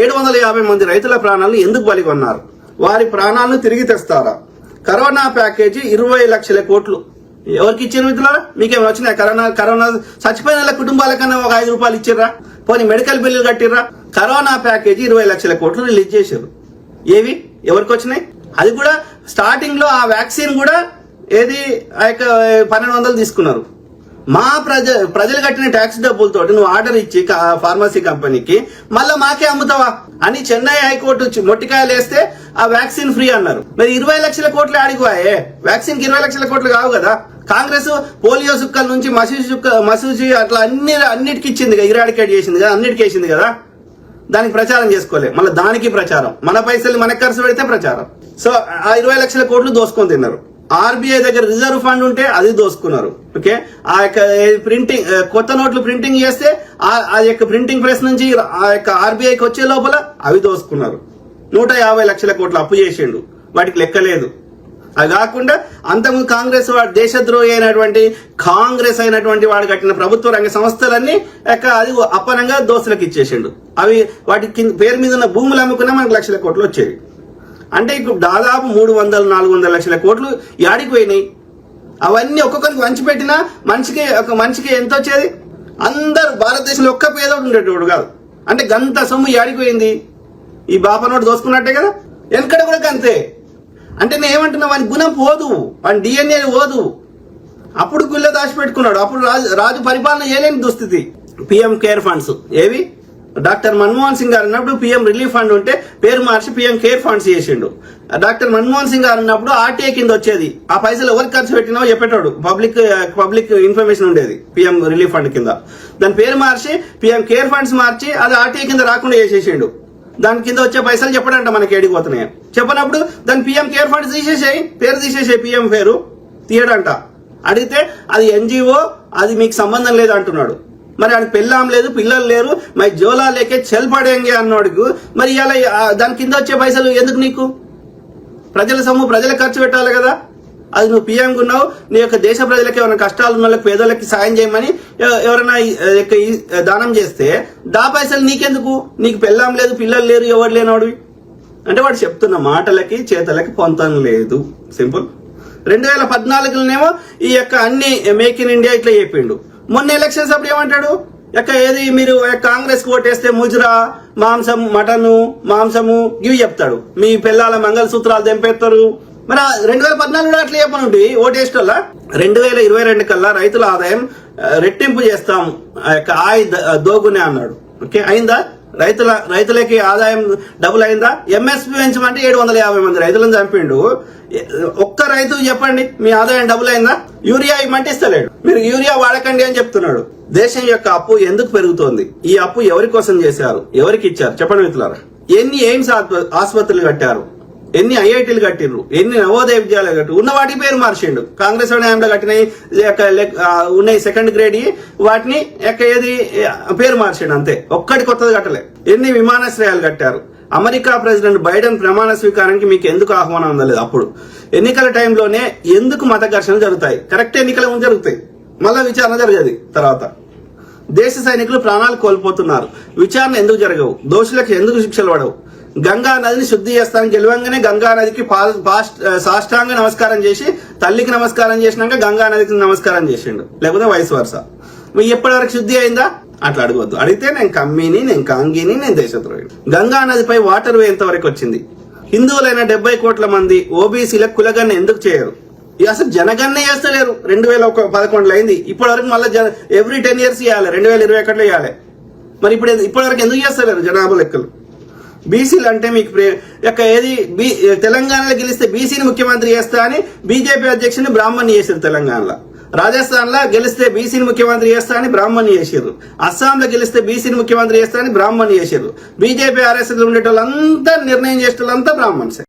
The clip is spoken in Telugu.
ఏడు వందల యాభై మంది రైతుల ప్రాణాలను ఎందుకు బలిగొన్నారు వారి ప్రాణాలను తిరిగి తెస్తారా? కరోనా ప్యాకేజీ ఇరవై లక్షల కోట్లు. ఎవరికి ఇచ్చారు మిత్రులారా? మీకేమైనా వచ్చినాయి? కరోనా కరోనా చచ్చిపోయిన వాళ్ళ కుటుంబాలకన్నా ఒక ఐదు రూపాయలు ఇచ్చిర్రా? పోనీ మెడికల్ బిల్లులు కట్టిర్రా? కరోనా ప్యాకేజీ ఇరవై లక్షల కోట్లు రిలీజ్ చేశారు. ఏవి? ఎవరికి వచ్చినాయి? అది కూడా స్టార్టింగ్లో ఆ వ్యాక్సిన్ కూడా ఏది? ఆ యొక్క పన్నెండు వందలు తీసుకున్నారు. మా ప్రజ ప్రజలు కట్టిన ట్యాక్స్ డబ్బులతో నువ్వు ఆర్డర్ ఇచ్చి ఫార్మసీ కంపెనీకి మళ్ళా మాకే అమ్ముతావా? అని చెన్నై హైకోర్టు వచ్చి మొట్టికాయలు వేస్తే ఆ వ్యాక్సిన్ ఫ్రీ అన్నారు. మరి ఇరవై లక్షల కోట్లు ఆడిపోయే వ్యాక్సిన్కి ఇరవై లక్షల కోట్లు కావు కదా. కాంగ్రెస్ పోలియో సుక్కల నుంచి మసూజి సుక్క మసూజి అట్లా అన్ని అన్నిటికి ఇచ్చింది కదా ఇరాడికేట్ చేసింది కదా అన్నిటికీ వేసింది కదా. దానికి ప్రచారం చేసుకోలే. మళ్ళీ దానికి ప్రచారం. మన పైసలు మనకు ఖర్చు పెడితే ప్రచారం. సో ఆ ఇరవై లక్షల కోట్లు దోసుకొని తిన్నారు. ఆర్బీఐ దగ్గర రిజర్వ్ ఫండ్ ఉంటే అది దోసుకున్నారు. ఓకే? ఆ యొక్క ప్రింటింగ్ కొత్త నోట్లు ప్రింటింగ్ చేస్తే ఆ ఆ యొక్క ప్రింటింగ్ ప్రెస్ నుంచి ఆ యొక్క ఆర్బీఐకి వచ్చే లోపల అవి దోసుకున్నారు. నూట యాభై లక్షల కోట్లు అప్పు చేసిండు. వాటికి లెక్కలేదు అది కాకుండా అంతకుముందు కాంగ్రెస్ వాడు దేశద్రోహి అయినటువంటి కాంగ్రెస్ అయినటువంటి వాడు కట్టిన ప్రభుత్వ రంగ సంస్థలన్నీ యొక్క అది అప్పనంగా దోసులకు ఇచ్చేసిండు. అవి వాటి కింద పేరు మీద ఉన్న భూములు అమ్ముకున్నా మనకు లక్షల కోట్లు వచ్చేవి. అంటే ఇప్పుడు దాదాపు మూడు వందల నాలుగు వందల లక్షల కోట్లు యాడికి పోయినాయి అవన్నీ ఒక్కొక్కరికి వంచి పెట్టినా మనిషికి ఒక మనిషికి ఎంత వచ్చేది? అందరు భారతదేశంలో ఒక్క పేదోడు ఉండేటోడు కాదు. అంటే గంత సొమ్ము యాడికి పోయింది ఈ బాపనోడు దోసుకున్నట్టే కదా? వెనకడ కూడా అంతే అంటే నేను ఏమంటున్నా వాని గుణం పోదు. వాని డిఎన్ఏ పోదు. అప్పుడు గుళ్ళ దాచిపెట్టుకున్నాడు. అప్పుడు రాజు రాజు పరిపాలన చేయలేని దుస్థితి. పిఎం కేర్ ఫండ్స్ ఏవి? డాక్టర్ మన్మోహన్ సింగ్ గారు అన్నప్పుడు పిఎం రిలీఫ్ ఫండ్ ఉంటే పేరు మార్చి పిఎం కేర్ ఫండ్స్ చేసిండు. డాక్టర్ మన్మోహన్ సింగ్ గారు అన్నప్పుడు ఆర్టీఏ కింద వచ్చేది. ఆ పైసలు ఎవరికి ఖర్చు పెట్టినావో చెప్పేటాడు. పబ్లిక్ పబ్లిక్ ఇన్ఫర్మేషన్ ఉండేది పిఎం రిలీఫ్ ఫండ్ కింద. దాని పేరు మార్చి పిఎం కేర్ ఫండ్స్ మార్చి అది ఆర్టీఏ కింద రాకుండా చేసేసిండు. దాని కింద వచ్చే పైసలు చెప్పడంట మనకి ఏడికి పోతున్నాయి. చెప్పనప్పుడు దాని పిఎం కేర్ ఫండ్స్ తీసేసాయి పేరు తీసేసాయి పిఎం పేరు. తీయడంట. అడిగితే అది ఎన్జిఓ అది మీకు సంబంధం లేదు అంటున్నాడు. మరి అది పెళ్ళాం లేదు పిల్లలు లేరు మరి జోలా లేకే చెల్పడేంగే అన్నాడు మరి ఇలా దాని కింద వచ్చే పైసలు ఎందుకు నీకు? ప్రజల సొమ్ము ప్రజలకు ఖర్చు పెట్టాలి కదా. అది నువ్వు పిఎం ఉన్నావు నీ యొక్క దేశ ప్రజలకి ఏమైనా కష్టాలు ఉన్న వాళ్ళకి పేదోళ్ళకి సాయం చేయమని ఎవరైనా యొక్క ఈ దానం చేస్తే దా పైసలు నీకెందుకు? నీకు పెళ్ళాం లేదు పిల్లలు లేరు ఎవరు లేనోడివి అంటే వాడు చెప్తున్న మాటలకి చేతలకి పొంతం లేదు. సింపుల్. రెండు వేల పద్నాలుగులోనేమో ఈ యొక్క అన్ని మేక్ ఇన్ ఇండియా ఇట్లా చెప్పిండు. మొన్న ఎలక్షన్స్ అప్పుడు ఏమంటాడు? యొక్క ఏది మీరు కాంగ్రెస్ ఓట్ ఓటేస్తే ముజురా మాంసం మటను మాంసము ఇవి చెప్తాడు. మీ పిల్లల మంగళసూత్రాలు తెంపేస్తారు. మరి రెండు వేల పద్నాలుగులో అట్లా చెప్పనుండి ఓటేస్టల్లా రెండు వేల ఇరవై రెండు కల్లా రైతుల ఆదాయం రెట్టింపు చేస్తాం ఆ యొక్క ఆయ ద- దోగునే అన్నాడు. ఓకే అయిందా? రైతుల రైతులకి ఆదాయం డబుల్ అయిందా? ఎంఎస్పి పెంచమంటే ఏడు వందల యాభై మంది రైతులను చంపిండు. ఒక్క రైతు చెప్పండి మీ ఆదాయం డబుల్ అయిందా? యూరియా ఇమ్మంటే ఇస్తలేడు మీరు యూరియా వాడకండి అని చెప్తున్నాడు. దేశం యొక్క అప్పు ఎందుకు పెరుగుతోంది? ఈ అప్పు ఎవరి కోసం చేశారు? ఎవరికి ఇచ్చారు? చెప్పండి మిత్రులారా. ఎన్ని ఎయిమ్స్ ఆస్ప- ఆసుపత్రులు కట్టారు? ఎన్ని ఐఐటీలు కట్టిండ్రు ఎన్ని నవోదయ విద్యాలయాలు కట్టు ఉన్న వాటి పేరు మార్చిండు. కాంగ్రెస్ హయాంలో కట్టినాయి? ఉన్నాయి సెకండ్ గ్రేడ్ వాటిని ఏది పేరు మార్చిండు అంతే. ఒక్కటి కొత్తది కట్టలే. ఎన్ని విమానాశ్రయాలు కట్టారు? అమెరికా ప్రెసిడెంట్ బైడెన్ ప్రమాణ స్వీకారానికి మీకు ఎందుకు ఆహ్వానం అందలేదు? అప్పుడు ఎన్నికల టైంలోనే ఎందుకు మత ఘర్షణలు జరుగుతాయి? కరెక్ట్ ఎన్నికల ముందు జరుగుతాయి. మళ్ళీ విచారణ జరిగేది. తర్వాత దేశ సైనికులు ప్రాణాలు కోల్పోతున్నారు. విచారణ ఎందుకు జరగవు? దోషులకు ఎందుకు శిక్షలు పడవు? గంగా నదిని శుద్ధి చేస్తానికి గెలవంగానే గంగా నదికి సాష్టాంగ నమస్కారం చేసి తల్లికి నమస్కారం చేసినాక గంగా నదికి నమస్కారం చేసిండు. లేకపోతే వయసు వరుస? మీ ఎప్పటివరకు శుద్ధి అయిందా? అట్లా అడగవద్దు అడిగితే నేను కమ్మిని నేను కాంగిని నేను దేశద్రోహిని గంగా నదిపై వాటర్ వే ఎంతవరకు వచ్చింది. హిందువులైన డెబ్బై కోట్ల మంది ఓబీసీల కులగన్న ఎందుకు చేయరు? ఇక అసలు జనగణన చేస్తలేరు. రెండు వేల ఒక పదకొండులో అయింది. ఇప్పటి వరకు మళ్ళీ ఎవ్రీ టెన్ ఇయర్స్ ఇవ్వాలి రెండు వేల ఇరవై ఒకటిలో ఇవ్వాలి మరి ఇప్పుడు ఇప్పటి వరకు ఎందుకు చేస్తలేరు జనాభా లెక్కలు? బీసీలు అంటే మీకు యొక్క ఏది బీ తెలంగాణలో గెలిస్తే బీసీని ముఖ్యమంత్రి చేస్తా అని బీజేపీ అధ్యక్షుని బ్రాహ్మణ్ చేశారు తెలంగాణలో. రాజస్థాన్లో గెలిస్తే బీసీని ముఖ్యమంత్రి చేస్తా అని బ్రాహ్మణ్ అస్సాం లో గెలిస్తే బీసీని ముఖ్యమంత్రి చేస్తా అని బ్రాహ్మణ్ చేసారు బీజేపీ ఆర్ఎస్ఎస్ ఉండేటోళ్ళంతా నిర్ణయం చేసేటోళ్ళంతా బ్రాహ్మణ్సే.